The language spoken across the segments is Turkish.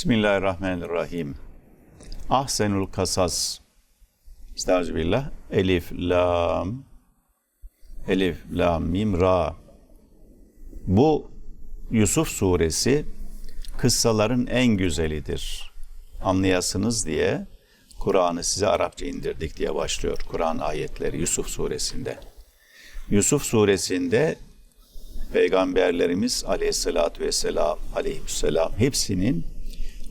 Bismillahirrahmanirrahim. Ahsenul kasas. Estağfirullah. Elif, lam, elif, lam, mim, ra. Bu Yusuf suresi kıssaların en güzelidir. Anlayasınız diye Kur'an'ı size Arapça indirdik diye başlıyor Kur'an ayetleri Yusuf suresinde. Yusuf suresinde peygamberlerimiz aleyhissalatü vesselam, aleyhisselam hepsinin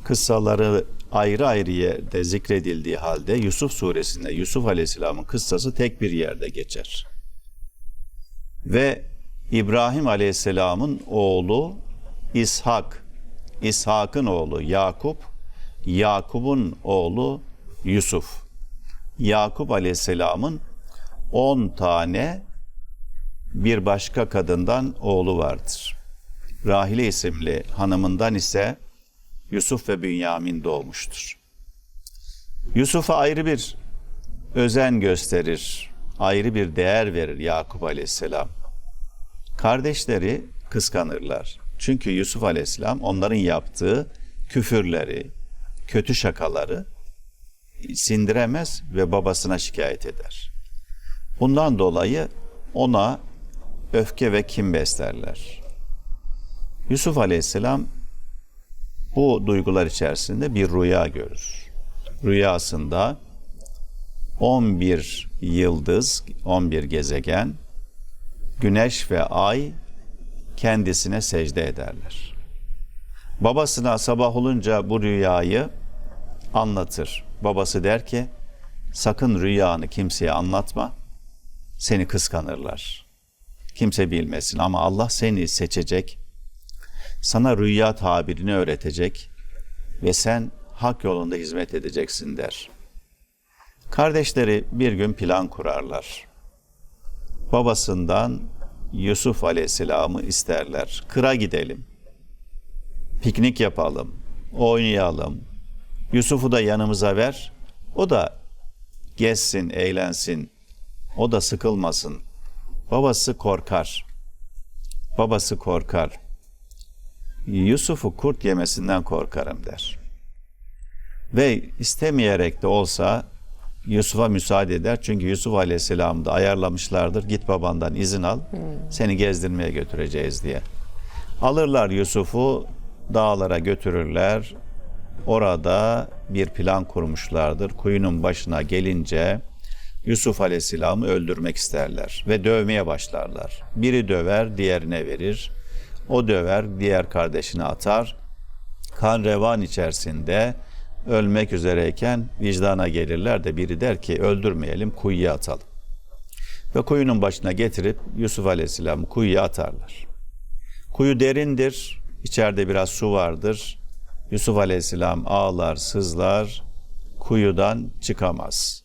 kıssaları ayrı ayrı yerde zikredildiği halde Yusuf suresinde Yusuf aleyhisselamın kıssası tek bir yerde geçer. Ve İbrahim aleyhisselamın oğlu İshak, İshak'ın oğlu Yakup, Yakup'un oğlu Yusuf. Yakup aleyhisselamın 10 tane bir başka kadından oğlu vardır. Rahile isimli hanımından ise Yusuf ve Bünyamin doğmuştur. Yusuf'a ayrı bir özen gösterir, ayrı bir değer verir Yakup Aleyhisselam. Kardeşleri kıskanırlar. Çünkü Yusuf Aleyhisselam onların yaptığı küfürleri, kötü şakaları sindiremez ve babasına şikayet eder. Bundan dolayı ona öfke ve kim beslerler. Yusuf Aleyhisselam bu duygular içerisinde bir rüya görür. Rüyasında 11 yıldız, 11 gezegen, güneş ve ay kendisine secde ederler. Babasına sabah olunca bu rüyayı anlatır. Babası der ki, sakın rüyanı kimseye anlatma, seni kıskanırlar. Kimse bilmesin ama Allah seni seçecek, sana rüya tabirini öğretecek ve sen hak yolunda hizmet edeceksin der. Kardeşleri bir gün plan kurarlar. Babasından Yusuf Aleyhisselam'ı isterler. Kıra gidelim. Piknik yapalım. Oynayalım. Yusuf'u da yanımıza ver. O da gezsin, eğlensin. O da sıkılmasın. Babası korkar. Babası korkar. Yusuf'u kurt yemesinden korkarım der. Ve istemeyerek de olsa Yusuf'a müsaade eder. Çünkü Yusuf Aleyhisselam'ı da ayarlamışlardır. Git babandan izin al. Seni gezdirmeye götüreceğiz diye. Alırlar Yusuf'u dağlara götürürler. Orada bir plan kurmuşlardır. Kuyunun başına gelince Yusuf Aleyhisselam'ı öldürmek isterler ve dövmeye başlarlar. Biri döver, diğerine verir. O döver, diğer kardeşine atar. Kan revan içerisinde ölmek üzereyken vicdana gelirler de biri der ki öldürmeyelim, kuyuya atalım. Ve kuyunun başına getirip Yusuf Aleyhisselam'ı kuyuya atarlar. Kuyu derindir, içeride biraz su vardır. Yusuf Aleyhisselam ağlar, sızlar, kuyudan çıkamaz.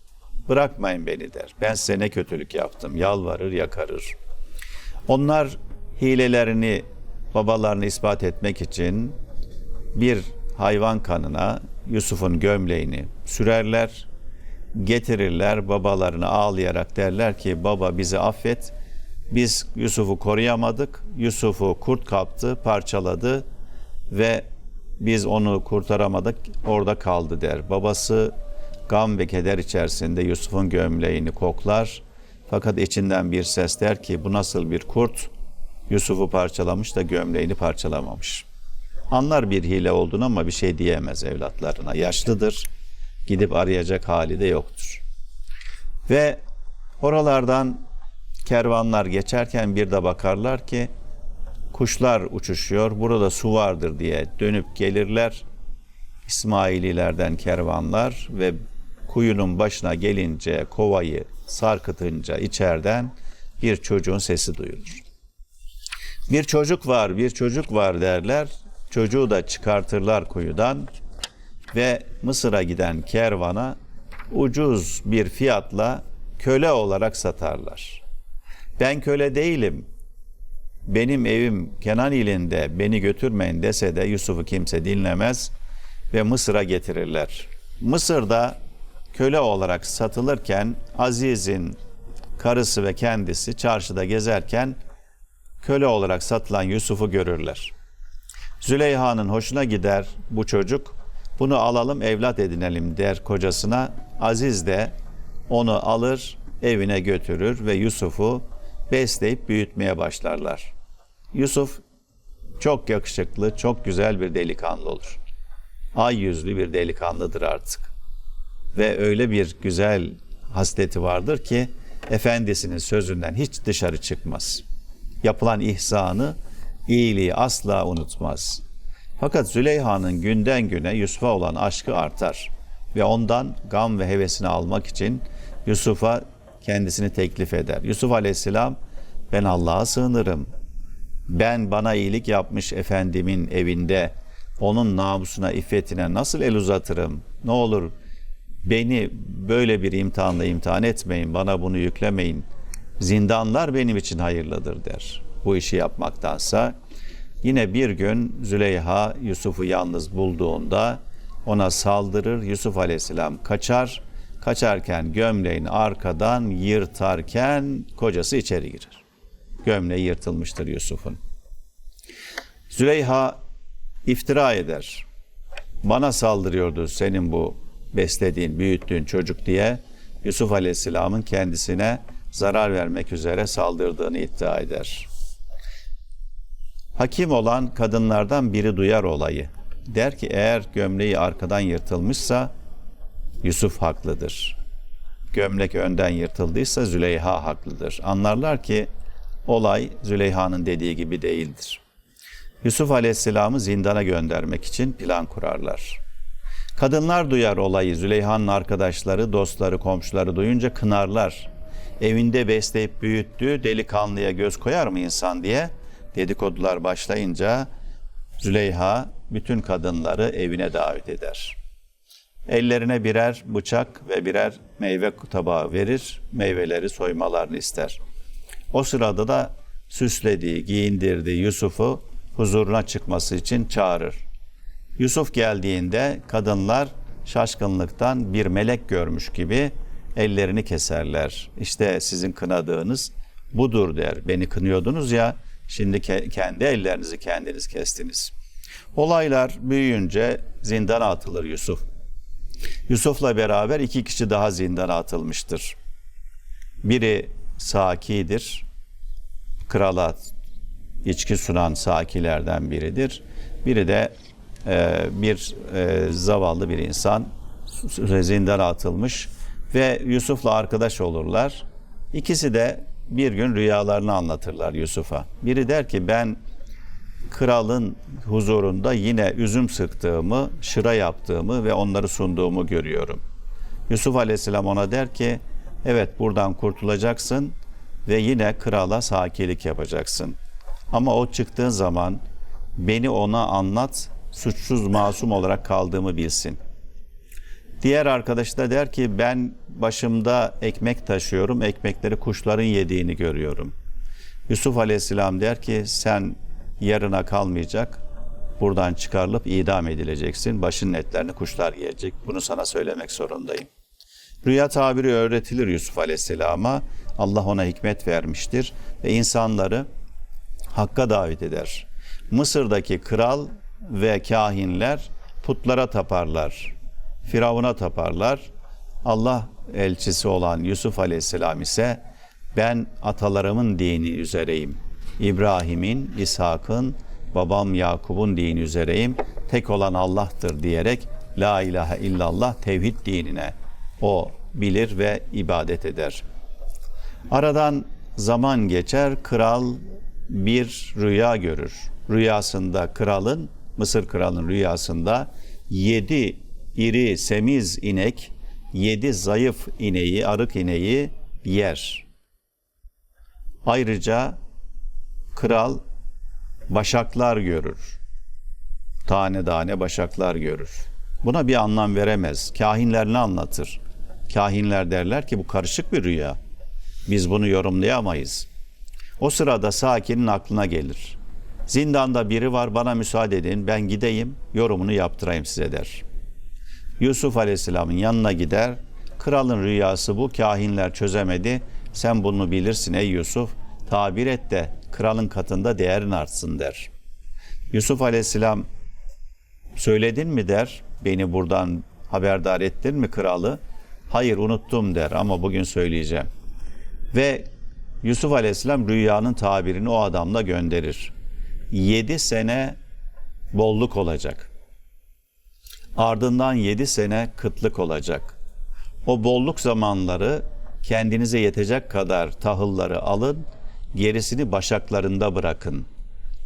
Bırakmayın beni der. Ben size ne kötülük yaptım. Yalvarır, yakarır. Onlar hilelerini, babalarını ispat etmek için bir hayvan kanına Yusuf'un gömleğini sürerler, getirirler babalarını ağlayarak derler ki baba bizi affet. Biz Yusuf'u koruyamadık. Yusuf'u kurt kaptı, parçaladı ve biz onu kurtaramadık. Orada kaldı der. Babası gam ve keder içerisinde Yusuf'un gömleğini koklar. Fakat içinden bir ses der ki bu nasıl bir kurt? Yusuf'u parçalamış da gömleğini parçalamamış. Anlar bir hile olduğunu ama bir şey diyemez evlatlarına. Yaşlıdır. Gidip arayacak hali de yoktur. Ve oralardan kervanlar geçerken bir de bakarlar ki kuşlar uçuşuyor. Burada su vardır diye dönüp gelirler. İsmaililerden kervanlar ve kuyunun başına gelince kovayı sarkıtınca içeriden bir çocuğun sesi duyulur. Bir çocuk var, bir çocuk var derler. Çocuğu da çıkartırlar kuyudan ve Mısır'a giden kervana ucuz bir fiyatla köle olarak satarlar. Ben köle değilim. Benim evim Kenan ilinde beni götürmeyin dese de Yusuf'u kimse dinlemez ve Mısır'a getirirler. Mısır'da köle olarak satılırken Aziz'in karısı ve kendisi çarşıda gezerken köle olarak satılan Yusuf'u görürler. Züleyha'nın hoşuna gider bu çocuk. Bunu alalım evlat edinelim der kocasına. Aziz de onu alır evine götürür ve Yusuf'u besleyip büyütmeye başlarlar. Yusuf çok yakışıklı, çok güzel bir delikanlı olur. Ay yüzlü bir delikanlıdır artık. Ve öyle bir güzel hasleti vardır ki efendisinin sözünden hiç dışarı çıkmaz. Yapılan ihsanı, iyiliği asla unutmaz. Fakat Züleyha'nın günden güne Yusuf'a olan aşkı artar ve ondan gam ve hevesini almak için Yusuf'a kendisini teklif eder. Yusuf Aleyhisselam ben Allah'a sığınırım. Ben bana iyilik yapmış efendimin evinde onun namusuna, iffetine nasıl el uzatırım? Ne olur beni böyle bir imtihanla imtihan etmeyin, bana bunu yüklemeyin. Zindanlar benim için hayırlıdır der. Bu işi yapmaktansa yine bir gün Züleyha Yusuf'u yalnız bulduğunda ona saldırır. Yusuf Aleyhisselam kaçar. Kaçarken gömleğini arkadan yırtarken kocası içeri girer. Gömleği yırtılmıştır Yusuf'un. Züleyha iftira eder. Bana saldırıyordu senin bu beslediğin, büyüttüğün çocuk diye Yusuf Aleyhisselam'ın kendisine zarar vermek üzere saldırdığını iddia eder. Hakim olan kadınlardan biri duyar olayı. Der ki eğer gömleği arkadan yırtılmışsa Yusuf haklıdır. Gömlek önden yırtıldıysa Züleyha haklıdır. Anlarlar ki olay Züleyha'nın dediği gibi değildir. Yusuf Aleyhisselam'ı zindana göndermek için plan kurarlar. Kadınlar duyar olayı. Züleyha'nın arkadaşları, dostları, komşuları duyunca kınarlar. Evinde besleyip büyüttüğü delikanlıya göz koyar mı insan diye dedikodular başlayınca Züleyha bütün kadınları evine davet eder. Ellerine birer bıçak ve birer meyve tabağı verir, meyveleri soymalarını ister. O sırada da süslediği, giyindirdiği Yusuf'u huzuruna çıkması için çağırır. Yusuf geldiğinde kadınlar şaşkınlıktan bir melek görmüş gibi ellerini keserler. İşte sizin kınadığınız budur der. Beni kınıyordunuz ya, şimdi ke- kendi ellerinizi kendiniz kestiniz. Olaylar büyüyünce zindana atılır Yusuf. Yusuf'la beraber iki kişi daha zindana atılmıştır. Biri Saki'dir. Krala içki sunan Sakilerden biridir. Biri de e, bir e, zavallı bir insan zindana atılmış ve Yusuf'la arkadaş olurlar. İkisi de bir gün rüyalarını anlatırlar Yusuf'a. Biri der ki ben kralın huzurunda yine üzüm sıktığımı, şıra yaptığımı ve onları sunduğumu görüyorum. Yusuf Aleyhisselam ona der ki evet buradan kurtulacaksın ve yine krala sakilik yapacaksın. Ama o çıktığın zaman beni ona anlat, suçsuz masum olarak kaldığımı bilsin. Diğer arkadaş da der ki ben başımda ekmek taşıyorum, ekmekleri kuşların yediğini görüyorum. Yusuf Aleyhisselam der ki sen yarına kalmayacak, buradan çıkarılıp idam edileceksin, başının etlerini kuşlar yiyecek. Bunu sana söylemek zorundayım. Rüya tabiri öğretilir Yusuf Aleyhisselam'a. Allah ona hikmet vermiştir ve insanları Hakk'a davet eder. Mısır'daki kral ve kahinler putlara taparlar. Firavun'a taparlar. Allah elçisi olan Yusuf Aleyhisselam ise ben atalarımın dini üzereyim. İbrahim'in, İshak'ın, babam Yakub'un dini üzereyim. Tek olan Allah'tır diyerek La ilahe illallah tevhid dinine o bilir ve ibadet eder. Aradan zaman geçer, kral bir rüya görür. Rüyasında kralın, Mısır kralının rüyasında yedi iri semiz inek, yedi zayıf ineği, arık ineği yer. Ayrıca kral başaklar görür. Tane tane başaklar görür. Buna bir anlam veremez. Kahinler ne anlatır? Kahinler derler ki bu karışık bir rüya. Biz bunu yorumlayamayız. O sırada sakinin aklına gelir. Zindanda biri var bana müsaade edin ben gideyim yorumunu yaptırayım size der. Yusuf Aleyhisselam'ın yanına gider. Kralın rüyası bu kahinler çözemedi. Sen bunu bilirsin ey Yusuf. Tabir et de kralın katında değerin artsın der. Yusuf Aleyhisselam söyledin mi der, beni buradan haberdar ettin mi kralı? Hayır unuttum der ama bugün söyleyeceğim. Ve Yusuf Aleyhisselam rüyanın tabirini o adamla gönderir. Yedi sene bolluk olacak. Ardından yedi sene kıtlık olacak. O bolluk zamanları kendinize yetecek kadar tahılları alın, gerisini başaklarında bırakın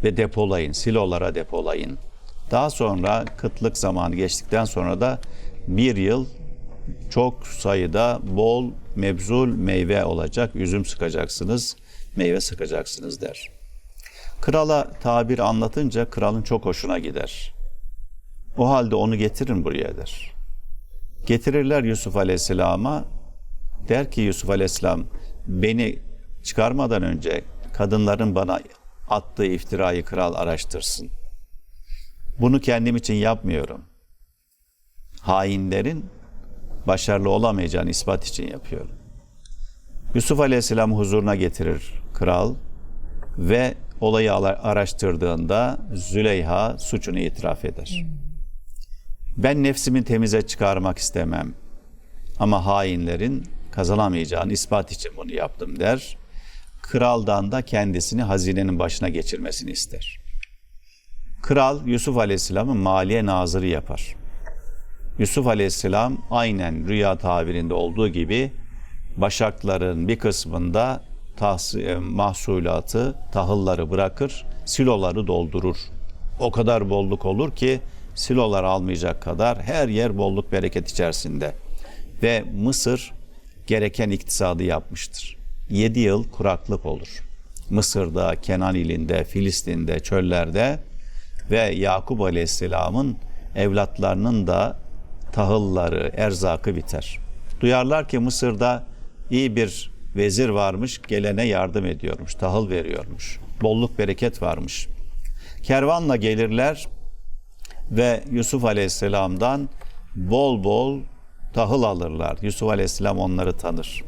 ve depolayın, silolara depolayın. Daha sonra kıtlık zamanı geçtikten sonra da bir yıl çok sayıda bol mebzul meyve olacak, üzüm sıkacaksınız, meyve sıkacaksınız der. Krala tabir anlatınca kralın çok hoşuna gider. O halde onu getirin buraya der. Getirirler Yusuf Aleyhisselam'a. Der ki Yusuf Aleyhisselam beni çıkarmadan önce kadınların bana attığı iftirayı kral araştırsın. Bunu kendim için yapmıyorum. Hainlerin başarılı olamayacağını ispat için yapıyorum. Yusuf Aleyhisselam huzuruna getirir kral ve olayı araştırdığında Züleyha suçunu itiraf eder. Ben nefsimi temize çıkarmak istemem. Ama hainlerin kazanamayacağını ispat için bunu yaptım der. Kraldan da kendisini hazinenin başına geçirmesini ister. Kral Yusuf Aleyhisselam'ı maliye nazırı yapar. Yusuf Aleyhisselam aynen rüya tabirinde olduğu gibi başakların bir kısmında tahsi, e, mahsulatı, tahılları bırakır, siloları doldurur. O kadar bolluk olur ki silolar almayacak kadar her yer bolluk bereket içerisinde. Ve Mısır gereken iktisadı yapmıştır. 7 yıl kuraklık olur. Mısır'da, Kenan ilinde, Filistin'de, çöllerde ve Yakup Aleyhisselam'ın evlatlarının da tahılları, erzakı biter. Duyarlar ki Mısır'da iyi bir vezir varmış, gelene yardım ediyormuş, tahıl veriyormuş. Bolluk bereket varmış. Kervanla gelirler ve Yusuf Aleyhisselam'dan bol bol tahıl alırlar. Yusuf Aleyhisselam onları tanır.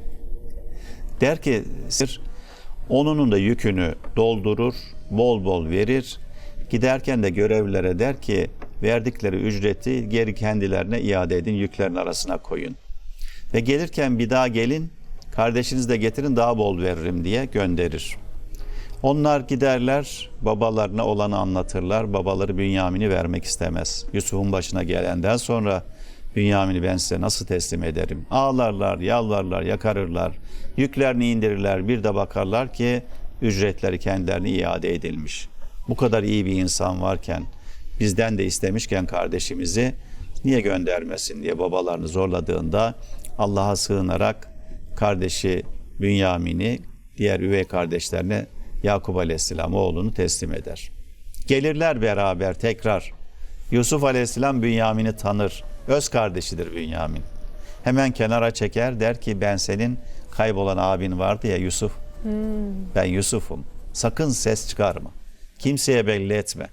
Der ki onunun da yükünü doldurur, bol bol verir. Giderken de görevlilere der ki verdikleri ücreti geri kendilerine iade edin, yüklerin arasına koyun. Ve gelirken bir daha gelin, kardeşinizi de getirin daha bol veririm diye gönderir. Onlar giderler, babalarına olanı anlatırlar. Babaları Bünyamin'i vermek istemez. Yusuf'un başına gelenden sonra Bünyamin'i ben size nasıl teslim ederim? Ağlarlar, yalvarlar, yakarırlar. Yüklerini indirirler. Bir de bakarlar ki ücretleri kendilerine iade edilmiş. Bu kadar iyi bir insan varken, bizden de istemişken kardeşimizi niye göndermesin diye babalarını zorladığında Allah'a sığınarak kardeşi Bünyamin'i diğer üvey kardeşlerine Yakup Aleyhisselam oğlunu teslim eder. Gelirler beraber tekrar. Yusuf Aleyhisselam Bünyamin'i tanır. Öz kardeşidir Bünyamin. Hemen kenara çeker der ki ben senin kaybolan abin vardı ya Yusuf. Hmm. Ben Yusuf'um. Sakın ses çıkarma. Kimseye belli etme.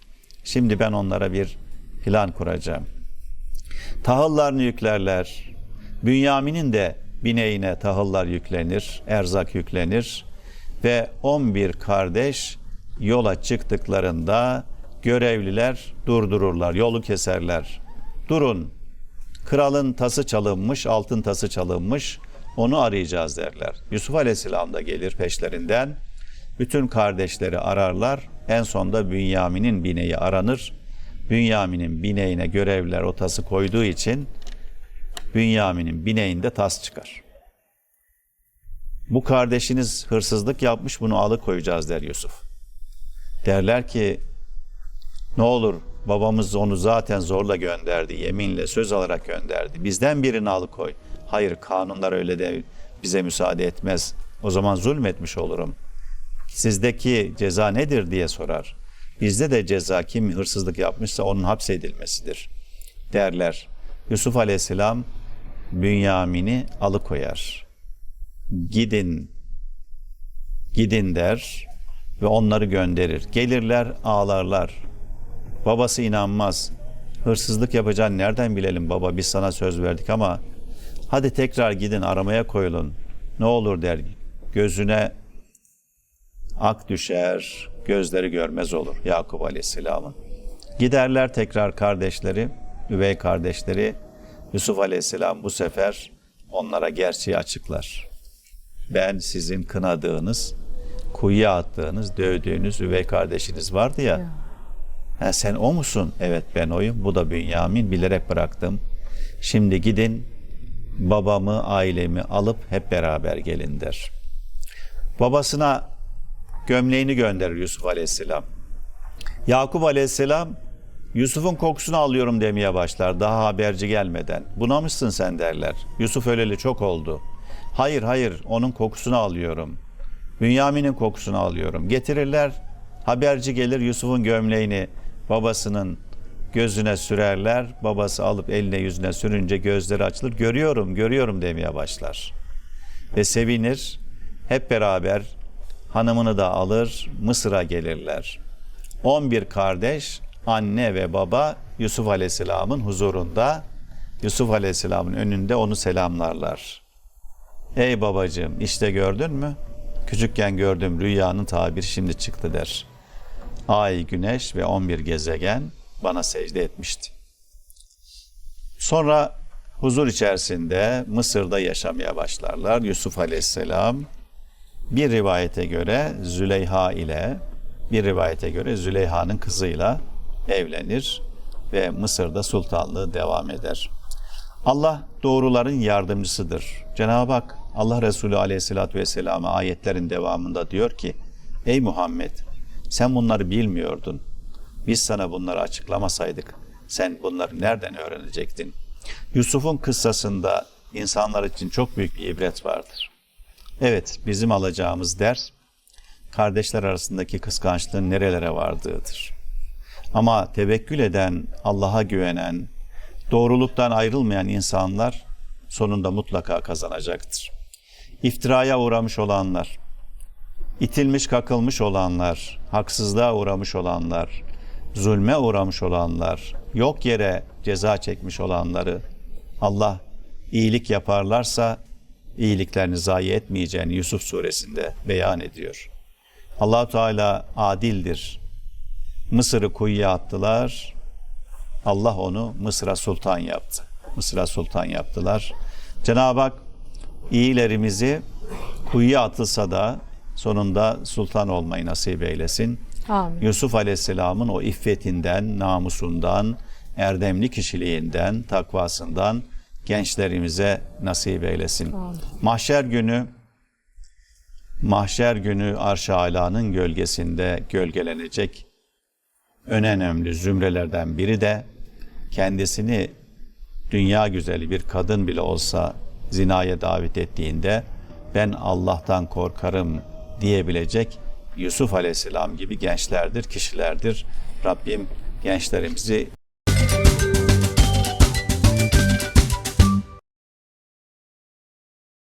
Şimdi ben onlara bir plan kuracağım. Tahıllarını yüklerler. Bünyamin'in de bineğine tahıllar yüklenir, erzak yüklenir ve 11 kardeş yola çıktıklarında görevliler durdururlar, yolu keserler. Durun, kralın tası çalınmış, altın tası çalınmış, onu arayacağız derler. Yusuf Aleyhisselam da gelir peşlerinden. Bütün kardeşleri ararlar. En sonda Bünyamin'in bineği aranır. Bünyamin'in bineğine görevliler o tası koyduğu için Bünyamin'in bineğinde tas çıkar. Bu kardeşiniz hırsızlık yapmış bunu alıkoyacağız der Yusuf. Derler ki ne olur babamız onu zaten zorla gönderdi, yeminle söz alarak gönderdi. Bizden birini alıkoy. Hayır kanunlar öyle de bize müsaade etmez. O zaman zulmetmiş olurum. Sizdeki ceza nedir diye sorar. Bizde de ceza kim hırsızlık yapmışsa onun hapsedilmesidir derler. Yusuf Aleyhisselam Bünyamin'i alıkoyar gidin gidin der ve onları gönderir. Gelirler ağlarlar. Babası inanmaz. Hırsızlık yapacağını nereden bilelim baba biz sana söz verdik ama hadi tekrar gidin aramaya koyulun. Ne olur der. Gözüne ak düşer, gözleri görmez olur Yakup Aleyhisselam'ın. Giderler tekrar kardeşleri, üvey kardeşleri. Yusuf Aleyhisselam bu sefer onlara gerçeği açıklar. Ben sizin kınadığınız, kuyuya attığınız, dövdüğünüz üvey kardeşiniz vardı ya. Ha, sen o musun? Evet ben oyum. Bu da Bünyamin. Bilerek bıraktım. Şimdi gidin babamı, ailemi alıp hep beraber gelin der. Babasına gömleğini gönderir Yusuf Aleyhisselam. Yakup Aleyhisselam Yusuf'un kokusunu alıyorum demeye başlar daha haberci gelmeden. Bunamışsın sen derler. Yusuf öleli çok oldu. Hayır hayır onun kokusunu alıyorum. Bünyamin'in kokusunu alıyorum. Getirirler. Haberci gelir Yusuf'un gömleğini babasının gözüne sürerler. Babası alıp eline yüzüne sürünce gözleri açılır. Görüyorum, görüyorum demeye başlar. Ve sevinir. Hep beraber hanımını da alır Mısır'a gelirler. 11 kardeş, anne ve baba Yusuf Aleyhisselam'ın huzurunda, Yusuf Aleyhisselam'ın önünde onu selamlarlar. Ey babacığım işte gördün mü? Küçükken gördüğüm rüyanın tabiri şimdi çıktı der. Ay, güneş ve 11 gezegen bana secde etmişti. Sonra huzur içerisinde Mısır'da yaşamaya başlarlar. Yusuf Aleyhisselam bir rivayete göre Züleyha ile bir rivayete göre Züleyha'nın kızıyla evlenir ve Mısır'da sultanlığı devam eder. Allah doğruların yardımcısıdır. Cenab-ı Hak Allah Resulü Aleyhisselatü Vesselam'a ayetlerin devamında diyor ki Ey Muhammed sen bunları bilmiyordun. Biz sana bunları açıklamasaydık sen bunları nereden öğrenecektin? Yusuf'un kıssasında insanlar için çok büyük bir ibret vardır. Evet bizim alacağımız ders kardeşler arasındaki kıskançlığın nerelere vardığıdır. Ama tevekkül eden, Allah'a güvenen, doğruluktan ayrılmayan insanlar sonunda mutlaka kazanacaktır. İftiraya uğramış olanlar, itilmiş kakılmış olanlar, haksızlığa uğramış olanlar, zulme uğramış olanlar, yok yere ceza çekmiş olanları Allah iyilik yaparlarsa iyiliklerini zayi etmeyeceğini Yusuf suresinde beyan ediyor. allah Teala adildir. Mısır'ı kuyuya attılar. Allah onu Mısır'a sultan yaptı. Mısır'a sultan yaptılar. Cenab-ı Hak iyilerimizi kuyuya atılsa da sonunda sultan olmayı nasip eylesin. Amin. Yusuf Aleyhisselam'ın o iffetinden, namusundan, erdemli kişiliğinden, takvasından gençlerimize nasip eylesin. Amin. Mahşer günü mahşer günü arş-ı alanın gölgesinde gölgelenecek en önemli zümrelerden biri de kendisini dünya güzeli bir kadın bile olsa zinaya davet ettiğinde ben Allah'tan korkarım diyebilecek Yusuf Aleyhisselam gibi gençlerdir, kişilerdir. Rabbim gençlerimizi